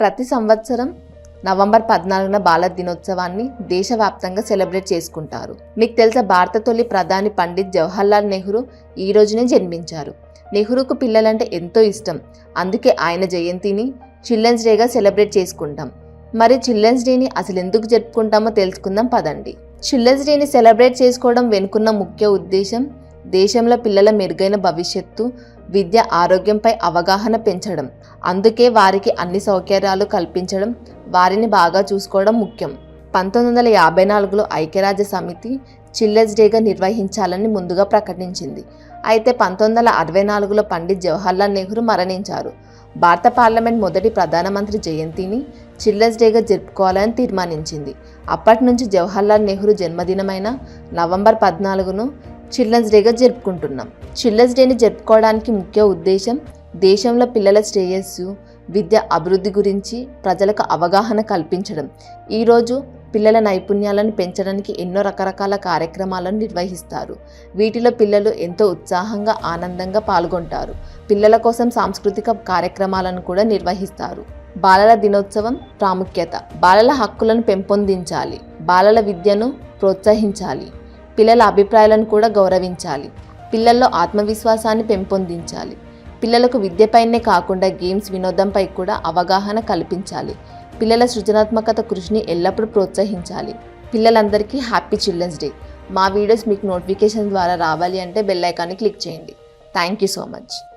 ప్రతి సంవత్సరం నవంబర్ పద్నాలుగున బాల దినోత్సవాన్ని దేశవ్యాప్తంగా సెలబ్రేట్ చేసుకుంటారు. మీకు తెలుసా భారత తొలి ప్రధాని పండిత్ జవహర్లాల్ నెహ్రూ ఈ రోజునే జన్మించారు. నెహ్రూకు పిల్లలంటే ఎంతో ఇష్టం. అందుకే ఆయన జయంతిని చిల్డ్రన్స్ డేగా సెలబ్రేట్ చేసుకుంటాం. మరి చిల్డ్రన్స్ డేని అసలు ఎందుకు జరుపుకుంటామో తెలుసుకుందాం పదండి. చిల్డ్రన్స్ డేని సెలబ్రేట్ చేసుకోవడం వెనుకున్న ముఖ్య ఉద్దేశం దేశంలో పిల్లల మెరుగైన భవిష్యత్తు విద్య ఆరోగ్యంపై అవగాహన పెంచడం. అందుకే వారికి అన్ని సౌకర్యాలు కల్పించడం వారిని బాగా చూసుకోవడం ముఖ్యం. పంతొమ్మిది వందల యాభై నాలుగులో ఐక్యరాజ్య సమితి చిల్డ్రన్స్ డేగా నిర్వహించాలని ముందుగా ప్రకటించింది. అయితే పంతొమ్మిది వందల అరవై నాలుగులో పండిత్ జవహర్లాల్ నెహ్రూ మరణించారు. భారత పార్లమెంట్ మొదటి ప్రధానమంత్రి జయంతిని చిల్డ్రన్స్ డేగా జరుపుకోవాలని తీర్మానించింది. అప్పటి నుంచి జవహర్లాల్ నెహ్రూ జన్మదినమైన నవంబర్ పద్నాలుగును చిల్డ్రన్స్ డేగా జరుపుకుంటున్నాం. చిల్డ్రన్స్ డేని జరుపుకోవడానికి ముఖ్య ఉద్దేశం దేశంలో పిల్లల శ్రేయస్సు విద్య అభివృద్ధి గురించి ప్రజలకు అవగాహన కల్పించడం. ఈరోజు పిల్లల నైపుణ్యాలను పెంచడానికి ఎన్నో రకరకాల కార్యక్రమాలను నిర్వహిస్తారు. వీటిలో పిల్లలు ఎంతో ఉత్సాహంగా ఆనందంగా పాల్గొంటారు. పిల్లల కోసం సాంస్కృతిక కార్యక్రమాలను కూడా నిర్వహిస్తారు. బాలల దినోత్సవం ప్రాముఖ్యత. బాలల హక్కులను పెంపొందించాలి. బాలల విద్యను ప్రోత్సహించాలి. పిల్లల అభిప్రాయాలను కూడా గౌరవించాలి. పిల్లల్లో ఆత్మవిశ్వాసాన్ని పెంపొందించాలి. పిల్లలకు విద్యపైనే కాకుండా గేమ్స్ వినోదంపై కూడా అవగాహన కల్పించాలి. పిల్లల సృజనాత్మకత కృషిని ఎల్లప్పుడూ ప్రోత్సహించాలి. పిల్లలందరికీ హ్యాపీ చిల్డ్రన్స్ డే. మా వీడియోస్ మీకు నోటిఫికేషన్ ద్వారా రావాలి అంటే బెల్ ఐకాన్ని క్లిక్ చేయండి. Thank you so much.